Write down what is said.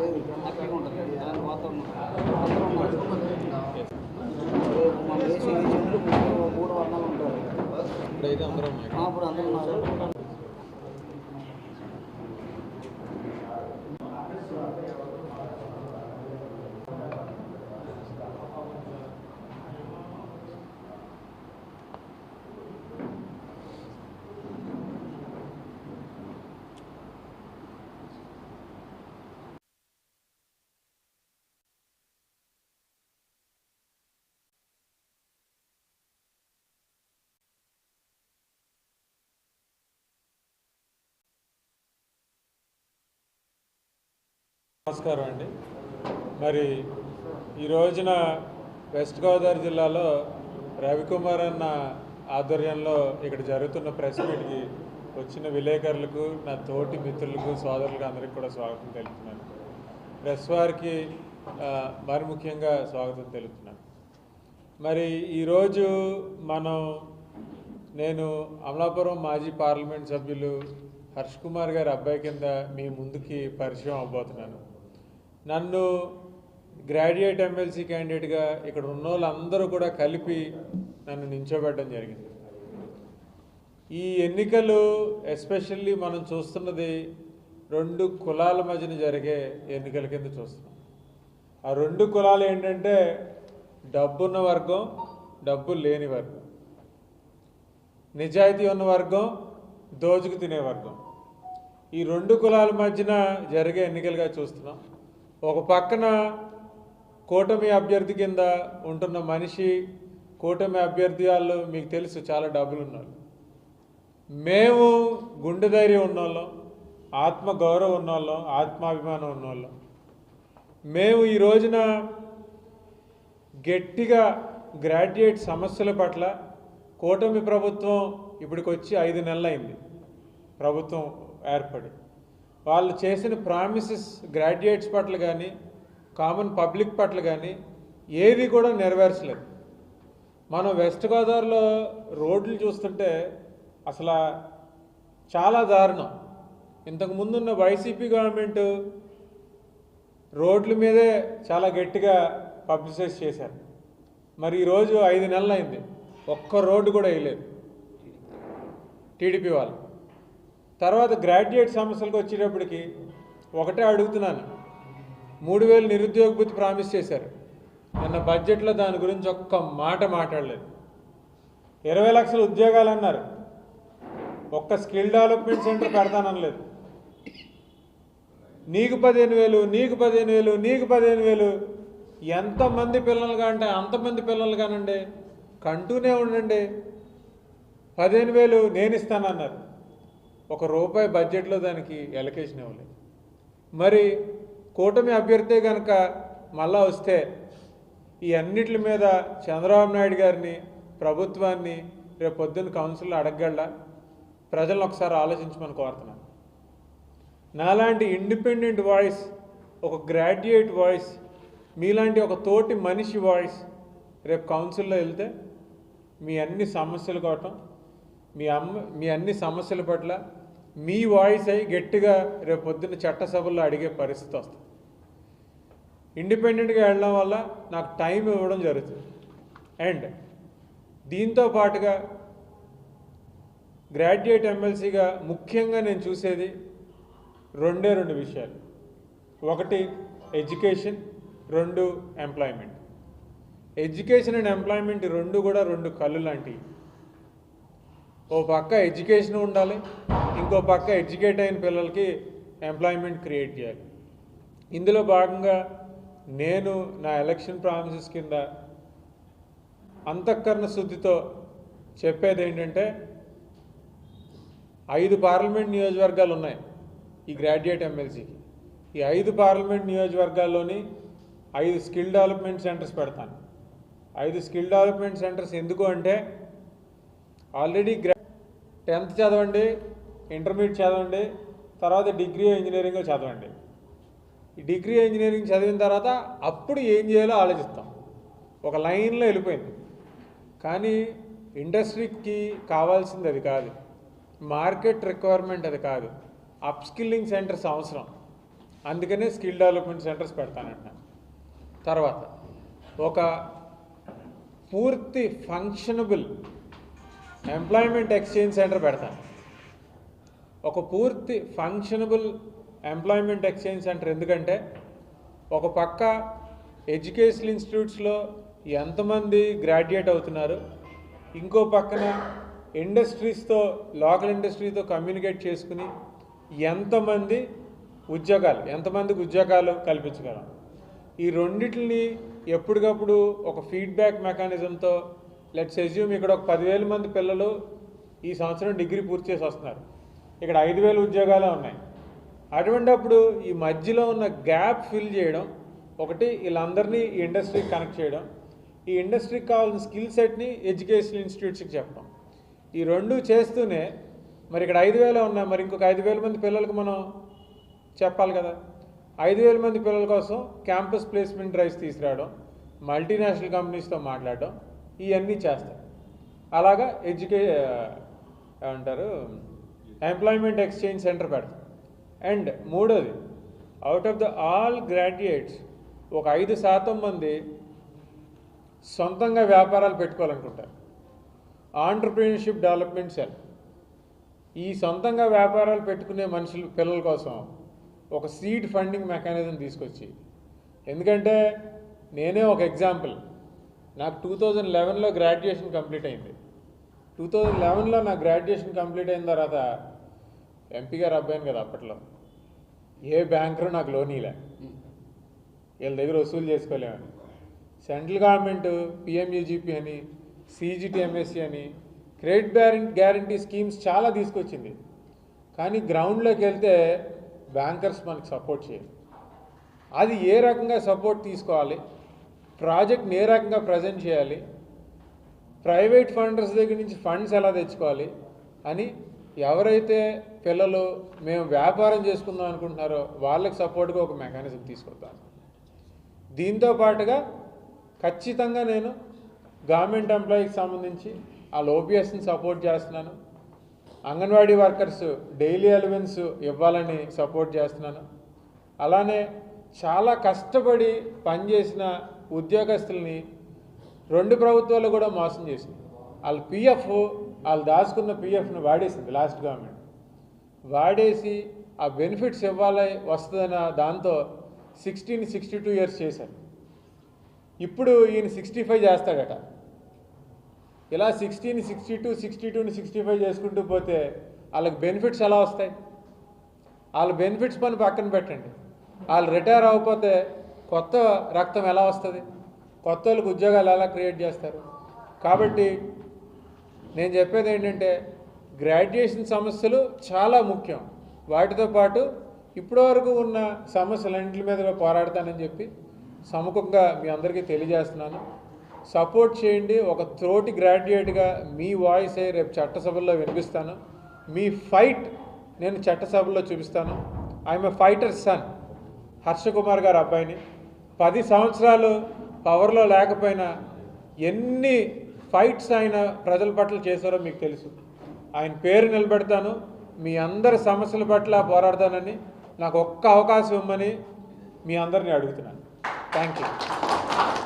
హ్యాపీగా ఉంటుంది అలాంటి వాతావరణం అందరూ మన దేశ మూడు వర్ణాలు ఉంటారు ఇప్పుడు అందరూ ఉన్నారు. నమస్కారం అండి. మరి ఈ రోజున వెస్ట్ గోదావరి జిల్లాలో రవికుమార్ అన్న ఆధ్వర్యంలో ఇక్కడ జరుగుతున్న ప్రెస్ మీట్కి వచ్చిన విలేకరులకు నా తోటి మిత్రులకు సోదరులకు అందరికీ కూడా స్వాగతం తెలుపుతున్నాను. ప్రెస్ వారికి మరి ముఖ్యంగా స్వాగతం తెలుపుతున్నాను. మరి ఈరోజు మనం నేను అమలాపురం మాజీ పార్లమెంట్ సభ్యులు హర్ష్ కుమార్ గారి అబ్బాయి కింద మీ ముందుకి పరిచయం అవబోతున్నాను. నన్ను గ్రాడ్యుయేట్ ఎమ్మెల్సీ క్యాండిడేట్గా ఇక్కడ ఉన్న వాళ్ళందరూ కూడా కలిపి నన్ను నించోబెట్టడం జరిగింది. ఈ ఎన్నికలు ఎస్పెషల్లీ మనం చూస్తున్నది రెండు కులాల మధ్యన జరిగే ఎన్నికల కింద చూస్తున్నాం. ఆ రెండు కులాలు ఏంటంటే డబ్బున్న వర్గం డబ్బు లేని వర్గం. నిజాయితీ ఉన్న వర్గం దోచుకు తినే వర్గం. ఈ రెండు కులాల మధ్యన జరిగే ఎన్నికలుగా చూస్తున్నాం. ఒక పక్కన కూటమి అభ్యర్థి కింద ఉంటున్న మనిషి కూటమి అభ్యర్థి వాళ్ళు మీకు తెలుసు చాలా డబ్బులు ఉన్నారు మేము గుండె ధైర్యం ఉన్నోళ్ళం ఆత్మ గౌరవం ఉన్నోళ్ళం ఆత్మాభిమానం ఉన్నోళ్ళం. మేము ఈ రోజున గట్టిగా గ్రాడ్యుయేట్ సమస్యల పట్ల కూటమి ప్రభుత్వం ఇప్పటికి వచ్చి ఐదు నెలలైంది. ప్రభుత్వం ఏర్పడి వాళ్ళు చేసిన ప్రామిసెస్ గ్రాడ్యుయేట్స్ పట్ల కానీ కామన్ పబ్లిక్ పట్ల కానీ ఏవి కూడా నెరవేర్చలేదు. మనం వెస్ట్ గోదావరిలో రోడ్లు చూస్తుంటే అసలు చాలా దారుణం. ఇంతకు ముందున్న వైసీపీ గవర్నమెంట్ రోడ్ల మీదే చాలా గట్టిగా పబ్లిసైజ్ చేశారు. మరి ఈరోజు ఐదు నెలలు అయింది ఒక్క రోడ్డు కూడా వేయలేదు. టీడీపీ వాళ్ళు. తర్వాత గ్రాడ్యుయేట్ సమస్యలకు వచ్చేటప్పటికి ఒకటే అడుగుతున్నాను. మూడు వేలు నిరుద్యోగ భృతి ప్రామిస్ చేశారు. నిన్న బడ్జెట్లో దాని గురించి ఒక్క మాట మాట్లాడలేదు. ఇరవై లక్షల ఉద్యోగాలు అన్నారు. ఒక్క స్కిల్ డెవలప్మెంట్ సెంటర్ పెడతానలేదు నీకు పదిహేను వేలు నీకు పదిహేను వేలు నీకు పదిహేను వేలు. ఎంతమంది పిల్లలుగా అంటే అంతమంది పిల్లలు కానండి కంటూనే ఉండండి. పదిహేను వేలు నేను ఇస్తానన్నారు. ఒక రూపాయి బడ్జెట్లో దానికి ఎలకేషన్ ఇవ్వలేదు. మరి కూటమి అభ్యర్థి కనుక మళ్ళా వస్తే ఈ అన్నిటి మీద చంద్రబాబు నాయుడు గారిని ప్రభుత్వాన్ని రేపు పొద్దున్న కౌన్సిల్ అడగగలడా? ప్రజలను ఒకసారి ఆలోచించమని కోరుతున్నాను. నాలాంటి ఇండిపెండెంట్ వాయిస్ ఒక గ్రాడ్యుయేట్ వాయిస్ మీలాంటి ఒక తోటి మనిషి వాయిస్ రేపు కౌన్సిల్లో వెళ్తే మీ అన్ని సమస్యలు కావటం మీ అమ్మ మీ అన్ని సమస్యల పట్ల మీ వాయిస్ అయి గట్టిగా రేపు పొద్దున్న చట్టసభల్లో అడిగే పరిస్థితి వస్తుంది. ఇండిపెండెంట్గా వెళ్ళడం వల్ల నాకు టైం ఇవ్వడం జరుగుతుంది. అండ్ దీంతో పాటుగా గ్రాడ్యుయేట్ ఎమ్మెల్సీగా ముఖ్యంగా నేను చూసేది రెండే రెండు విషయాలు. ఒకటి ఎడ్యుకేషన్ రెండు ఎంప్లాయ్మెంట్. ఎడ్యుకేషన్ అండ్ ఎంప్లాయ్మెంట్ రెండు కూడా రెండు కళ్ళు లాంటివి. ఓ పక్క ఎడ్యుకేషన్ ఉండాలి ఇంకో పక్క ఎడ్యుకేట్ అయిన పిల్లలకి ఎంప్లాయ్మెంట్ క్రియేట్ చేయాలి. ఇందులో భాగంగా నేను నా ఎలక్షన్ ప్రామిసెస్ కింద అంతఃకరణ శుద్ధితో చెప్పేది ఏంటంటే ఐదు పార్లమెంట్ నియోజకవర్గాలు ఉన్నాయి ఈ గ్రాడ్యుయేట్ ఎమ్మెల్సీకి ఈ ఐదు పార్లమెంట్ నియోజకవర్గాల్లోని ఐదు స్కిల్ డెవలప్మెంట్ సెంటర్స్ పెడతాను. ఐదు స్కిల్ డెవలప్మెంట్ సెంటర్స్ ఎందుకు అంటే ఆల్రెడీ గ్రా టెన్త్ చదవండి ఇంటర్మీడియట్ చదవండి తర్వాత డిగ్రీ ఇంజనీరింగ్ చదవండి. ఈ డిగ్రీ ఇంజనీరింగ్ చదివిన తర్వాత అప్పుడు ఏం చేయాలో ఆలోచిస్తాం. ఒక లైన్లో వెళ్ళిపోయింది. కానీ ఇండస్ట్రీకి కావాల్సింది అది కాదు. మార్కెట్ రిక్వైర్మెంట్ అది కాదు. అప్స్కిల్లింగ్ సెంటర్స్ అవసరం. అందుకనే స్కిల్ డెవలప్మెంట్ సెంటర్స్ పెడతానంటున్నాను తర్వాత ఒక పూర్తి ఫంక్షనబుల్ ఎంప్లాయ్మెంట్ ఎక్స్చేంజ్ సెంటర్ పెడతాను. ఒక పూర్తి ఫంక్షనబుల్ ఎంప్లాయ్మెంట్ ఎక్స్చేంజ్ సెంటర్ ఎందుకంటే ఒక పక్క ఎడ్యుకేషనల్ ఇన్స్టిట్యూట్స్లో ఎంతమంది గ్రాడ్యుయేట్ అవుతున్నారు ఇంకో పక్కన ఇండస్ట్రీస్తో లోకల్ ఇండస్ట్రీతో కమ్యూనికేట్ చేసుకుని ఎంతమంది ఉద్యోగాలు ఎంతమందికి ఉద్యోగాలు కల్పించగలం. ఈ రెండింటిని ఎప్పటికప్పుడు ఒక ఫీడ్బ్యాక్ మెకానిజంతో లెట్స్ ఎజ్యూమ్ ఇక్కడ ఒక పదివేల మంది పిల్లలు ఈ సంవత్సరం డిగ్రీ పూర్తి చేసి వస్తున్నారు. ఇక్కడ ఐదు వేల ఉద్యోగాలే ఉన్నాయి. అటువంటప్పుడు ఈ మధ్యలో ఉన్న గ్యాప్ ఫిల్ చేయడం ఒకటి వీళ్ళందరినీ ఈ ఇండస్ట్రీకి కనెక్ట్ చేయడం ఈ ఇండస్ట్రీకి కావాల్సిన స్కిల్ సెట్ని ఎడ్యుకేషనల్ ఇన్స్టిట్యూట్స్కి చెప్పడం. ఈ రెండు చేస్తూనే మరి ఇక్కడ ఐదు వేల ఉన్నాయి. మరి ఇంకొక ఐదు వేల మంది పిల్లలకు మనం చెప్పాలి కదా. ఐదు వేల మంది పిల్లల కోసం క్యాంపస్ ప్లేస్మెంట్ డ్రైవ్స్ తీసుకురావడం మల్టీనేషనల్ కంపెనీస్తో మాట్లాడడం ఇవన్నీ చేస్తాం. అలాగా ఎడ్యుకే ఏమంటారు ఎంప్లాయ్మెంట్ ఎక్స్చేంజ్ సెంటర్ పెడతాం. అండ్ మూడోది out of the all graduates ఒక ఐదు శాతం మంది సొంతంగా వ్యాపారాలు పెట్టుకోవాలనుకుంటారు. ఆంటర్ప్రీనర్షిప్ డెవలప్మెంట్ సెల్ ఈ సొంతంగా వ్యాపారాలు పెట్టుకునే మనుషులు పిల్లల కోసం ఒక సీడ్ ఫండింగ్ మెకానిజం తీసుకొచ్చి ఎందుకంటే నేనే ఒక ఎగ్జాంపుల్ నాకు టూ థౌజండ్ లెవెన్లో గ్రాడ్యుయేషన్ కంప్లీట్ అయింది. టూ థౌజండ్ లెవెన్లో నా గ్రాడ్యుయేషన్ కంప్లీట్ అయిన తర్వాత ఎంపీ గారు అబ్బాయిని కదా అప్పట్లో. ఏ బ్యాంకరు నాకు లోన్ ఇలా వీళ్ళ దగ్గర వసూలు చేసుకోలేమని. సెంట్రల్ గవర్నమెంట్ పిఎంయూజీపీ అని సిజిటిఎంఎస్సి అని క్రెడిట్ గ్యారంటీ స్కీమ్స్ చాలా తీసుకొచ్చింది. కానీ గ్రౌండ్లోకి వెళ్తే బ్యాంకర్స్ మనకి సపోర్ట్ చేయరు. అది ఏ రకంగా సపోర్ట్ తీసుకోవాలి? ప్రాజెక్ట్ని ఏ రకంగా ప్రజెంట్ చేయాలి? ప్రైవేట్ ఫండర్స్ దగ్గర నుంచి ఫండ్స్ ఎలా తెచ్చుకోవాలి? అని ఎవరైతే పిల్లలు మేము వ్యాపారం చేసుకుందాం అనుకుంటున్నారో వాళ్ళకి సపోర్ట్గా ఒక మెకానిజం తీసుకొద్దాం దీంతో పాటుగా ఖచ్చితంగా నేను గవర్నమెంట్ ఎంప్లాయీకి సంబంధించి వాళ్ళ ఓపీఎస్ని సపోర్ట్ చేస్తున్నాను. అంగన్వాడీ వర్కర్స్ డైలీ అలవెన్స్ ఇవ్వాలని సపోర్ట్ చేస్తున్నాను. అలానే చాలా కష్టపడి పనిచేసిన ఉద్యోగస్తుల్ని రెండు ప్రభుత్వాలు కూడా మోసం చేసింది. వాళ్ళ పిఎఫ్ వాళ్ళు దాచుకున్న పిఎఫ్ను వాడేసింది లాస్ట్ గవర్నమెంట్. వాడేసి ఆ బెనిఫిట్స్ ఇవ్వాలి వస్తుందన్న దాంతో సిక్స్టీన్ సిక్స్టీ టూ ఇయర్స్ చేశారు. ఇప్పుడు ఈయన సిక్స్టీ ఫైవ్ చేస్తాడట. ఇలా సిక్స్టీని సిక్స్టీ టూ సిక్స్టీ టూని సిక్స్టీ ఫైవ్ చేసుకుంటూ పోతే వాళ్ళకి బెనిఫిట్స్ ఎలా వస్తాయి? వాళ్ళ బెనిఫిట్స్ పని పక్కన పెట్టండి. వాళ్ళు రిటైర్ అవ్వకపోతే కొత్త రక్తం ఎలా వస్తుంది? కొత్త వాళ్ళకి ఉద్యోగాలు ఎలా క్రియేట్ చేస్తారు? కాబట్టి నేను చెప్పేది ఏంటంటే గ్రాడ్యుయేషన్ సమస్యలు చాలా ముఖ్యం. వాటితో పాటు ఇప్పటివరకు ఉన్న సమస్యలన్నింటి మీద పోరాడతానని చెప్పి సముఖంగా మీ అందరికీ తెలియజేస్తున్నాను. సపోర్ట్ చేయండి. ఒక తోటి గ్రాడ్యుయేట్గా మీ వాయిసే రేపు చట్టసభల్లో వినిపిస్తాను. మీ ఫైట్ నేను చట్టసభలో చూపిస్తాను. I'm a fighter son Harshakumar గారు అబ్బాయిని. పది సంవత్సరాలు పవర్లో లేకపోయినా ఎన్ని ఫైట్స్ ఆయన ప్రజల పట్ల చేశారో మీకు తెలుసు. ఆయన పేరు నిలబెడతాను. మీ అందరి సమస్యల పట్ల పోరాడతానని నాకు ఒక్క అవకాశం ఇవ్వమని మీ అందరిని అడుగుతున్నాను. Thank you